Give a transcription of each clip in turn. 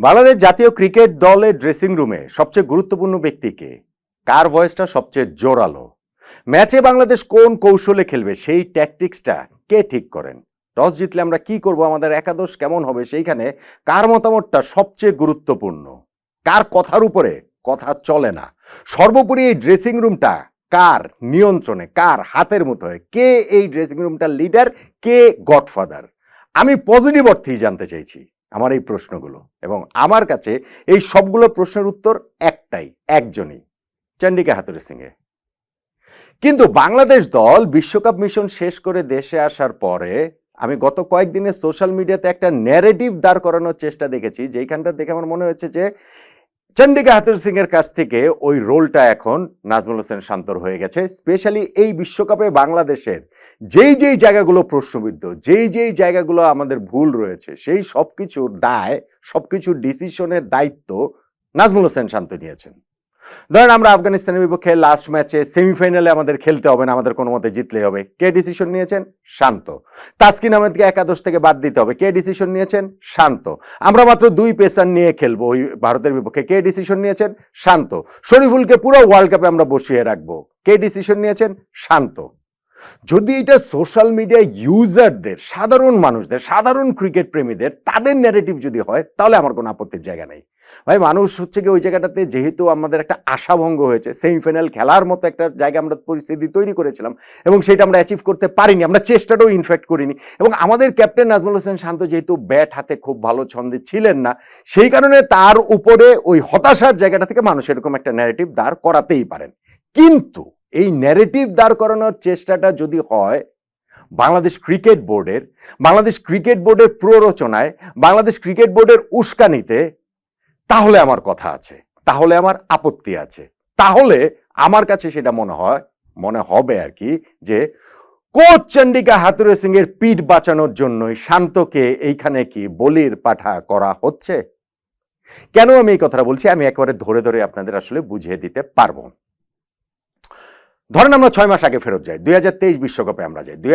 বাংলাদেশ জাতীয় ক্রিকেট দলের ড্রেসিং রুমে সবচেয়ে গুরুত্বপূর্ণ ব্যক্তিকে কার ভয়েসটা সবচেয়ে জোরালো? ম্যাচে বাংলাদেশ কোন কৌশলে খেলবে? সেই ট্যাকটিক্সটা কে ঠিক করেন? টস জিতলে আমরা কি করব? আমাদের একাদশ কেমন হবে? সেইখানে কার মতামতটা সবচেয়ে গুরুত্বপূর্ণ? কার কথার উপরে কথা চলে না? সর্বোপরি এই ড্রেসিং রুমটা কার নিয়ন্ত্রণে, কার হাতের মুঠোয়? কে এই ড্রেসিং রুমটার লিডার কে গডফাদার আমি পজিটিভ অর্থেই জানতে চাইছি। আমার এই প্রশ্নগুলো। এবং আমার কাছে এই সবগুলো প্রশ্নের উত্তর একটাই, একজনই, চন্ডিকা হাতুরি সিংয়ে কিন্তু বাংলাদেশ দল বিশ্বকাপ মিশন শেষ করে দেশে আসার পরে আমি গত কয়েকদিনে সোশ্যাল মিডিয়াতে একটা ন্যারেটিভ দাঁড় করানোর চেষ্টা দেখেছি, যেইখানটা দেখে আমার মনে হয়েছে যে চন্ডিকা হাতুর সিং এর কাছ থেকে ওই রোলটা এখন নাজমুল হোসেন শান্তর হয়ে গেছে, স্পেশালি এই বিশ্বকাপে বাংলাদেশের যেই যেই জায়গাগুলো প্রশ্নবিদ্ধ, যেই যেই জায়গাগুলো আমাদের ভুল রয়েছে, সেই সব কিছুর দায় সব কিছুর ডিসিশনের দায়িত্ব নাজমুল হোসেন শান্ত নিয়েছেন। ধরেন আমরা আফগানিস্তানের বিপক্ষে লাস্ট ম্যাচে সেমিফাইনালে আমাদের খেলতে হবে না, আমাদের কোনো মতে জিতলেই হবে। কে ডিসিশন নিয়েছেন? শান্ত। তাসকিন আহমেদকে একাদশ থেকে বাদ দিতে হবে। কে ডিসিশন নিয়েছেন? শান্ত। আমরা মাত্র দুই পেসার নিয়ে খেলব ওই ভারতের বিপক্ষে। কে ডিসিশন নিয়েছেন? শান্ত। শরীফুলকে পুরো ওয়ার্ল্ড কাপে আমরা বসিয়ে রাখব। কে ডিসিশন নিয়েছেন? শান্ত। যদি এটা সোশ্যাল মিডিয়া ইউজারদের সাধারণ মানুষদের, সাধারণ ক্রিকেট প্রেমীদের, তাদের ন্যারেটিভ যদি হয়, তাহলে আমার কোনো আপত্তির জায়গা নেই। ভাই, মানুষ হচ্ছে কি ওই জায়গাটাতে যেহেতু আমাদের একটা আশাভঙ্গ হয়েছে সেমিফাইনাল খেলার মতো একটা জায়গা আমরা পরিস্থিতি তৈরি করেছিলাম এবং সেটা আমরা অ্যাচিভ করতে পারিনি, আমরা চেষ্টাটাও ইনফ্যাক্ট করিনি এবং আমাদের ক্যাপ্টেন নাজমুল হোসেন শান্ত যেহেতু ব্যাট হাতে খুব ভালো ছন্দে ছিলেন না, সেই কারণে তার উপরে ওই হতাশার জায়গাটা থেকে মানুষ এরকম একটা ন্যারেটিভ দাঁড় করাতেই পারেন। কিন্তু এই ন্যারেটিভ দাঁড় করানোর চেষ্টাটা যদি হয়, বাংলাদেশ ক্রিকেট বোর্ডের বাংলাদেশ ক্রিকেট বোর্ডের প্ররোচনায়, বাংলাদেশ ক্রিকেট বোর্ডের উস্কানিতে, তাহলে আমার কথা আছে, তাহলে আমার আপত্তি আছে। তাহলে আমার কাছে সেটা মনে হয়, মনে হবে আর কি, যে কোচ চন্ডিকা হাতুরে সিং এর পিঠ বাঁচানোর জন্যই শান্তকে এইখানে কি বলির পাঠা করা হচ্ছে? কেন আমি এই কথাটা বলছি? আমি একেবারে ধরে ধরে আপনাদের আসলে বুঝিয়ে দিতে পারব। ধরেন আমরা ছয় মাস আগে ফেরত যাই, দুই বিশ্বকাপে আমরা যাই। দুই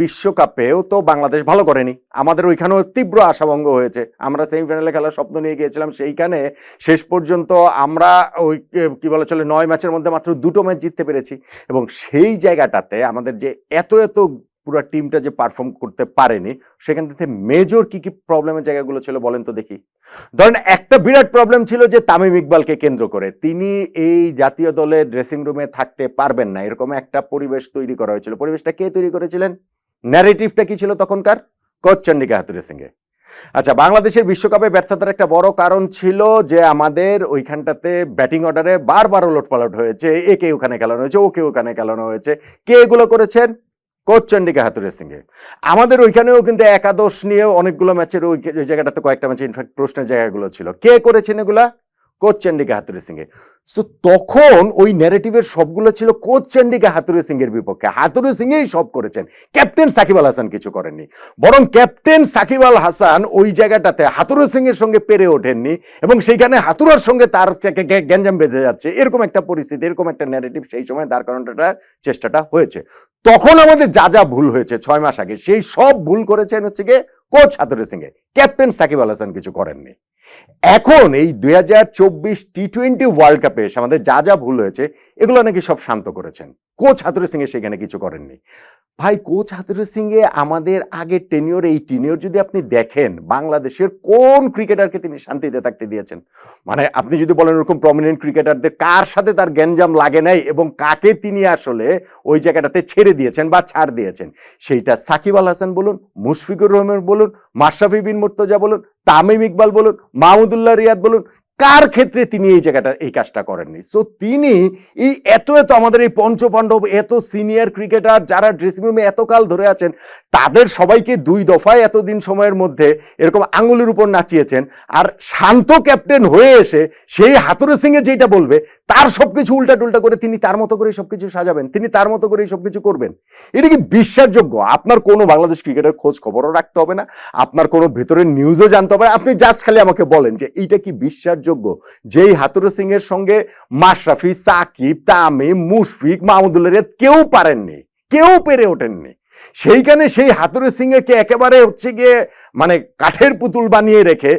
বিশ্বকাপেও তো বাংলাদেশ ভালো করেনি। আমাদের ওইখানেও তীব্র আশাভঙ্গ হয়েছে। আমরা সেমিফাইনালে খেলার স্বপ্ন নিয়ে গিয়েছিলাম, সেইখানে শেষ পর্যন্ত আমরা ওই, কী বলা চলে, নয় ম্যাচের মধ্যে মাত্র দুটো ম্যাচ জিততে পেরেছি। এবং সেই জায়গাটাতে আমাদের যে এত এত পুরো টিমটা যে পারফর্ম করতে পারেনি, সেখান থেকে মেজর কি কি প্রবলেমের জায়গাগুলো ছিল বলেন তো দেখি। ধরেন একটা বিরাট প্রবলেম ছিল যে তামিম ইকবালকে কেন্দ্র করে। তিনি এই জাতীয় দলের ড্রেসিং রুমে থাকতে পারবেন না। এরকম একটা পরিবেশ তৈরি করা হয়েছিল। পরিবেশটা কে তৈরি করেছিলেন? ন্যারেটিভটা কি ছিল তখনকার? কোচ চন্ডিকা হাতুরে সিংহে আচ্ছা বাংলাদেশের বিশ্বকাপে ব্যর্থতার একটা বড় কারণ ছিল যে আমাদের ওইখানটাতে ব্যাটিং অর্ডারে বারবার ওলট পালট হয়েছে। একে ওখানে খেলানো হয়েছে ওকে ওখানে খেলানো হয়েছে। কে এগুলো করেছেন? কোচ চন্ডিকা হাতুরে সিংহে আমাদের ওইখানেও কিন্তু একাদশ নিয়ে অনেকগুলো ম্যাচের ওই জায়গাটাতে কয়েকটা ম্যাচে ইনফ্যাক্ট প্রশ্নের জায়গাগুলো ছিল। কে করেছেন এগুলা? কোচ চন্ডিকা হাতুরে সিংহে সো তখন ওই ন্যারেটিভের সবগুলো ছিল কোচ চন্ডিকা হাতুরে সিং এর বিপক্ষে। হাতুরে সিংহেই সব করেছেন। ক্যাপ্টেন সাকিব আল হাসান কিছু করেননি। বরং ক্যাপ্টেন সাকিব আল হাসান ওই জায়গাটাতে হাতুরে সিং এর সঙ্গে পেরে ওঠেননি এবং সেইখানে হাতুরার সঙ্গে তার গ্যাঞ্জাম বেঁধে যাচ্ছে। এরকম একটা পরিস্থিতি, এরকম একটা ন্যারেটিভ সেই সময় দাঁড় করানোটার চেষ্টাটা হয়েছে। তখন আমাদের যা যা ভুল হয়েছে ছয় মাস আগে, সেই সব ভুল করেছেন হচ্ছে গিয়ে coach Hathurusingha captain Shakib Al Hasan কিছু করেননি। এখন এই দুই হাজার চব্বিশ টি টোয়েন্টি ওয়ার্ল্ড কাপে এসে আমাদের যা যা ভুল হয়েছে, এগুলো নাকি সব শান্ত করেছেন। কোচ হাতুরে সিংহে সেখানে কিছু করেননি। ভাই, কোচ হাতুরে সিংহে আমাদের আগের টেনিওর এই টেনিওর যদি আপনি দেখেন, বাংলাদেশের কোন ক্রিকেটারকে তিনি শান্তিতে থাকতে দিয়েছেন? মানে আপনি যদি বলেন এরকম প্রমিনেন্ট ক্রিকেটারদের কার সাথে তার গ্যাঞ্জাম লাগে নাই এবং কাকে তিনি আসলে ওই জায়গাটাতে ছেড়ে দিয়েছেন বা ছাড় দিয়েছেন, সেইটা সাকিব আল হাসান বলুন, মুশফিকুর রহমান বলুন, মাশরাফি বিন মুর্তজা বলুন, তামিম ইকবাল বলুন, মাহমুদুল্লাহ রিয়াদ বলুন কার ক্ষেত্রে তিনি এই জায়গাটা, এই কাজটা করেননি? সো তিনি এই এত এত আমাদের এই পঞ্চপাণ্ডব, এত সিনিয়র ক্রিকেটার যারা ড্রেসিং রুমে এতকাল ধরে আছেন, তাদের সবাইকে দুই দফায় এতদিন সময়ের মধ্যে এরকম আঙুলের উপর নাচিয়েছেন, আর শান্ত ক্যাপ্টেন হয়ে এসে সেই হাতুরে সিংয়ে যেটা বলবে, তার সবকিছু উল্টা টুল্টা করে তিনি তার মতো করে সবকিছু সাজাবেন, তিনি তার মতো করে সবকিছু করবেন। এটা কি বিশ্বাসযোগ্য? আপনার কোনো বাংলাদেশ ক্রিকেটের খোঁজ খবরও রাখতে হবে না, আপনার কোনো ভেতরের নিউজও জানতে হবে আপনি জাস্ট খালি আমাকে বলেন যে এইটা কি বিশ্বাসযোগ্য? যেই হাতুরে সিং এর সঙ্গে মাশরাফি, সাকিব, তামিম, মুশফিক মাহমুদুল্লাহ কেউ পারেননি, কেউ পেরে ওঠেননি। সেইখানে সেই হাতুরে সিং কে একেবারে হচ্ছে গিয়ে মানে কাঠের পুতুল বানিয়ে রেখে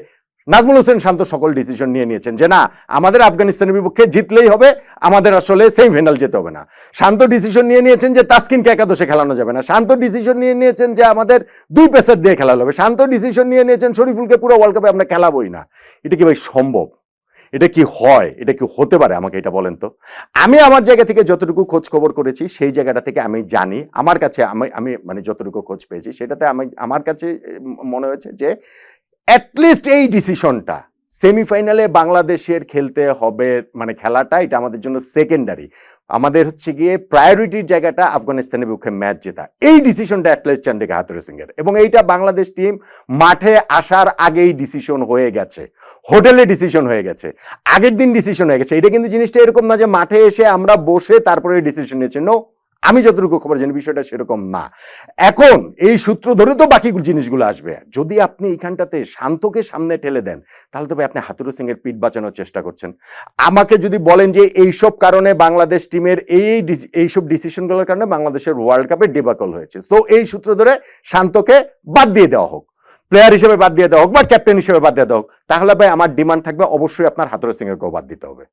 নাজমুল হোসেন শান্ত সকল ডিসিশন নিয়ে নিয়েছেন যে না, আমাদের আফগানিস্তানের বিপক্ষে জিতলেই হবে, আমাদের আসলে সেমিফাইনাল যেতে হবে না। শান্ত ডিসিশন নিয়ে নিয়েছেন যে তাসকিনকে একাদশে খেলানো যাবে না। শান্ত ডিসিশন নিয়ে নিয়েছেন যে আমাদের দুই পেসার দিয়ে খেলানো হবে। শান্ত ডিসিশন নিয়ে নিয়েছেন শরীফুলকে পুরো ওয়ার্ল্ড কাপে আমরা খেলাবোই না। এটা কি ভাই সম্ভব? এটা কি হয়? এটা কি হতে পারে? আমাকে এটা বলেন তো। আমি আমার জায়গা থেকে যতটুকু খোঁজ খবর করেছি, সেই জায়গাটা থেকে আমি জানি। আমার কাছে আমি আমি মানে যতটুকু খোঁজ পেয়েছি, সেটাতে আমি, আমার কাছে মনে হয়েছে যে অ্যাটলিস্ট এই ডিসিশনটা সেমিফাইনালে বাংলাদেশের খেলতে হবে মানে খেলাটা, এটা আমাদের জন্য সেকেন্ডারি আমাদের হচ্ছে গিয়ে প্রায়োরিটির জায়গাটা আফগানিস্তানের বিপক্ষে ম্যাচ জেতা। এই ডিসিশনটা অ্যাটলিস্ট চান্ডিকা হাতুরে সিং এর এবং এইটা বাংলাদেশ টিম মাঠে আসার আগেই ডিসিশন হয়ে গেছে। হোটেলে ডিসিশন হয়ে গেছে। আগের দিন ডিসিশন হয়ে গেছে। এটা কিন্তু জিনিসটা এরকম না যে মাঠে এসে আমরা বসে তারপরে ডিসিশন নিয়েছি। নো আমি যতটুকু খবর জানি, বিষয়টা সেরকম না। এখন এই সূত্র ধরে তো বাকি জিনিসগুলো আসবে। যদি আপনি এইখানটাতে শান্তকে সামনে ঠেলে দেন, তাহলে তবে আপনি হাতুরু সিং এর পিঠ বাঁচানোর চেষ্টা করছেন। আমাকে যদি বলেন যে এইসব কারণে বাংলাদেশ টিমের এই এইসব ডিসিশনগুলোর কারণে বাংলাদেশের ওয়ার্ল্ড কাপে ডিবাকল হয়েছে। তো এই সূত্র ধরে শান্তকে বাদ দিয়ে দেওয়া হোক। প্লেয়ার হিসেবে বাদ দিয়ে দেওয়া হোক বা ক্যাপ্টেন হিসেবে বাদ দিয়ে দেওয়া হোক। তাহলে ভাই আমার ডিমান্ড থাকবে, অবশ্যই আপনার হাতুরু সিং এরকেও বাদ দিতে হবে।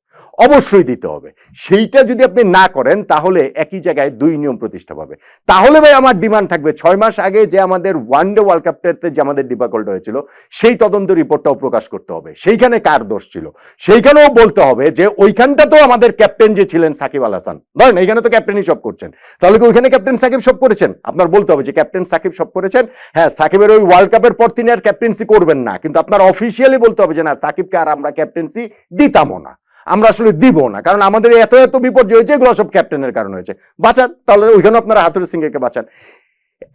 অবশ্যই দিতে হবে। সেইটা যদি আপনি না করেন, তাহলে একই জায়গায় দুই নিয়ম প্রতিষ্ঠা পাবে। তাহলে ভাই আমার ডিমান্ড থাকবে। ছয় মাস আগে যে আমাদের ওয়ান ডে ওয়ার্ল্ড কাপটাতে যে আমাদের ডিপাকল্ট হয়েছিল, সেই তদন্ত রিপোর্টটাও প্রকাশ করতে হবে। সেইখানে কার দোষ ছিল? সেইখানেও বলতে হবে যে ওইখানটা তো আমাদের ক্যাপ্টেন যে ছিলেন সাকিব আল হাসান, ধরেন এইখানে তো ক্যাপ্টেনই সব করছেন। তাহলে কি ওইখানে ক্যাপ্টেন সাকিব সব করেছেন? আপনার বলতে হবে যে ক্যাপ্টেন সাকিব সব করেছেন। হ্যাঁ সাকিবের ওই ওয়ার্ল্ড কাপের পর তিনি আর ক্যাপ্টেন্সি করবেন না। কিন্তু আপনার অফিসিয়ালি বলতে হবে যে না সাকিবকে আর আমরা ক্যাপ্টেন্সি দিতামও না। আমরা আসলে দিব না, কারণ আমাদের এত এত বিপর্যয় হয়েছে, এগুলো সব ক্যাপ্টেনের কারণে হয়েছে। বাঁচান, তাহলে ওইখানে আপনারা হাতুর সিংকে বাঁচান।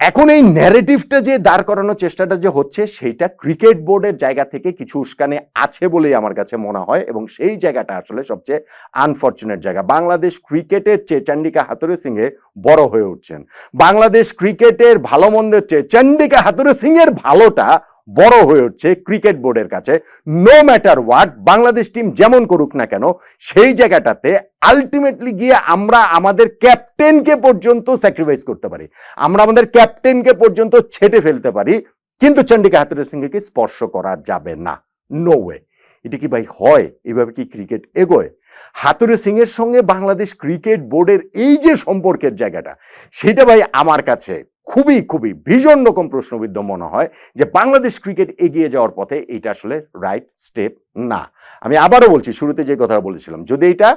এখন এই ন্যারেটিভটা যে দাঁড় করানোর চেষ্টাটা যে হচ্ছে, সেইটা ক্রিকেট বোর্ডের জায়গা থেকে কিছু উস্কানে আছে বলেই আমার কাছে মনে হয়, এবং সেই জায়গাটা আসলে সবচেয়ে আনফর্চুনেট জায়গা। বাংলাদেশ ক্রিকেটের চেয়ে চন্ডিকা হাতুরে সিংয়ে বড় হয়ে উঠছেন। বাংলাদেশ ক্রিকেটের ভালো মন্দের চেয়ে চন্ডিকা হাতুরে সিংয়ের ভালোটা বড় হয়ে উঠছে ক্রিকেট বোর্ডের কাছে। No matter what Bangladesh team যেমন করুক না কেন, সেই জায়গাটাতে আলটিমেটলি গিয়ে আমরা আমাদের ক্যাপ্টেনকে পর্যন্ত স্যাক্রিফাইস করতে পারি। আমরা আমাদের ক্যাপ্টেনকে পর্যন্ত ছেটে ফেলতে পারি, কিন্তু চন্ডিকা হাতুরে সিংকে স্পর্শ করা যাবে না। নো ওয়ে এটা কি ভাই হয়? এভাবে কি ক্রিকেট এগোয়? হাতুরে সিং এর সঙ্গে বাংলাদেশ ক্রিকেট বোর্ডের এই যে সম্পর্কের জায়গাটা, সেটা ভাই আমার কাছে খুবই খুবই ভীষণ রকম প্রশ্নবিদ্ধ মনে হয় যে বাংলাদেশ ক্রিকেট এগিয়ে যাওয়ার পথে এটা আসলে রাইট স্টেপ না। আমি আবারও বলছি, শুরুতে যে কথা বলেছিলাম, যদি এটা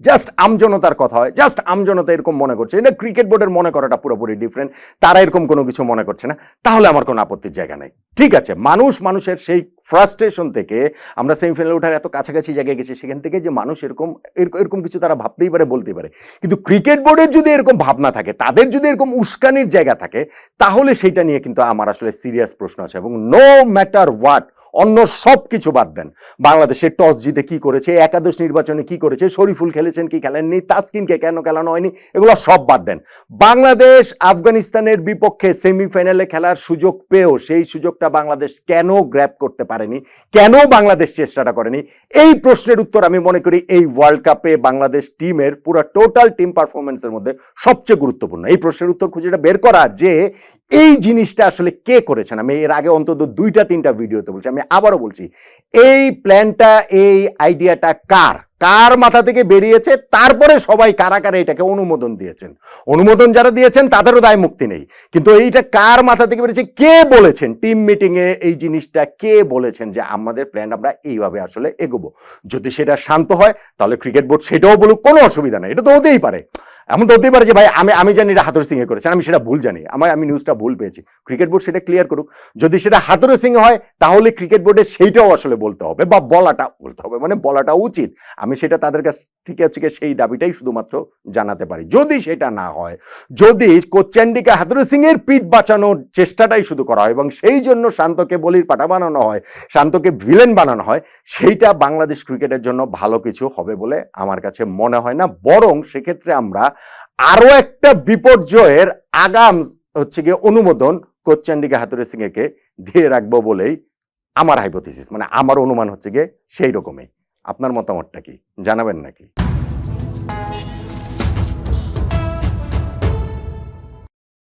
জাস্ট আমজনতার কথা হয়। জাস্ট আমজনতা এরকম মনে করছে। এটা ক্রিকেট বোর্ডের মনে করাটা পুরোপুরি ডিফারেন্ট তারা এরকম কোনো কিছু মনে করছে না। তাহলে আমার কোনো আপত্তির জায়গা নেই। ঠিক আছে, মানুষ মানুষের সেই ফ্রাস্ট্রেশন থেকে আমরা সেমিফাইনালে ওঠার এত কাছাকাছি জায়গায় গেছি, সেখান থেকে যে মানুষ এরকম এরকম- কিছু তারা ভাবতেই পারে, বলতেই পারে। কিন্তু ক্রিকেট বোর্ডের যদি এরকম ভাবনা থাকে, তাদের যদি এরকম উস্কানির জায়গা থাকে, তাহলে সেইটা নিয়ে কিন্তু আমার আসলে সিরিয়াস প্রশ্ন আছে এবং নো ম্যাটার হোয়াট অন্য সব কিছু বাদ দেন। বাংলাদেশের টস জিতে কি করেছে, একাদশ নির্বাচনে কি করেছে, শরীফুল খেলেছেন কি খেলেননি, তাসকিনকে কেন খেলানো হয়নি, এগুলো সব বাদ দেন। বাংলাদেশ আফগানিস্তানের বিপক্ষে সেমিফাইনালে খেলার সুযোগ পেয়েও সেই সুযোগটা বাংলাদেশ কেন গ্র্যাপ করতে পারেনি, কেন বাংলাদেশ চেষ্টাটা করেনি? এই প্রশ্নের উত্তর আমি মনে করি এই ওয়ার্ল্ড কাপে বাংলাদেশ টিমের পুরো টোটাল টিম পারফরমেন্সের মধ্যে সবচেয়ে গুরুত্বপূর্ণ। এই প্রশ্নের উত্তর খুঁজে বের করা যে এই জিনিসটা আসলে কে করেছেন? আমি এর আগে অন্তত দুইটা, তিনটা ভিডিওতে বলছি, আমি আবারও বলছি, এই প্ল্যানটা, এই আইডিয়াটা কার? কার মাথা থেকে বেরিয়েছে? তারপরে সবাই কারা কারা এটাকে অনুমোদন দিয়েছেন। অনুমোদন যারা দিয়েছেন, তাদেরও দায় মুক্তি নেই। কিন্তু এইটা কার মাথা থেকে বেরিয়েছে? কে বলেছেন? টিম মিটিং এ এই জিনিসটা কে বলেছেন যে আমাদের প্ল্যান আমরা এইভাবে আসলে এগোবো? যদি সেটা শান্ত হয়, তাহলে ক্রিকেট বোর্ড সেটাও বলুক, কোনো অসুবিধা নেই। এটা তো হতেই পারে। এমন তো হতেই পারে যে ভাই আমি আমি জানি এটা হাতুর সিংয়ে করেছেন আমি সেটা ভুল জানি। আমার, আমি নিউজটা ভুল পেয়েছি। ক্রিকেট বোর্ড সেটা ক্লিয়ার করুক। যদি সেটা হাতুরে সিং হয়, তাহলে ক্রিকেট বোর্ডে সেইটাও আসলে বলতে হবে বা বলাটা বলতে হবে। মানে বলাটা উচিত। আমি সেটা তাদের কাছ থেকে হচ্ছে সেই দাবিটাই শুধুমাত্র জানাতে পারি। যদি সেটা না হয়, যদি কোচ্যান্ডিকা হাতুরে সিং এর পিঠ বাঁচানোর চেষ্টাটাই শুধু করা হয় এবং সেই জন্য শান্তকে বলির পাটা বানানো হয়, শান্তকে ভিলেন বানানো হয়, সেইটা বাংলাদেশ ক্রিকেটের জন্য ভালো কিছু হবে বলে আমার কাছে মনে হয় না। বরং সেক্ষেত্রে আমরা আরও একটা বিপর্যয়ের আগাম হচ্ছে গিয়ে অনুমোদন কোচ্চান্ডিকা হাতুরে সিং একে দিয়ে রাখব বলেই আমার হাইপোথিসিস মানে আমার অনুমান হচ্ছে গিয়ে সেই রকমই আপনার মতামতটা কি? জানাবেন নাকি?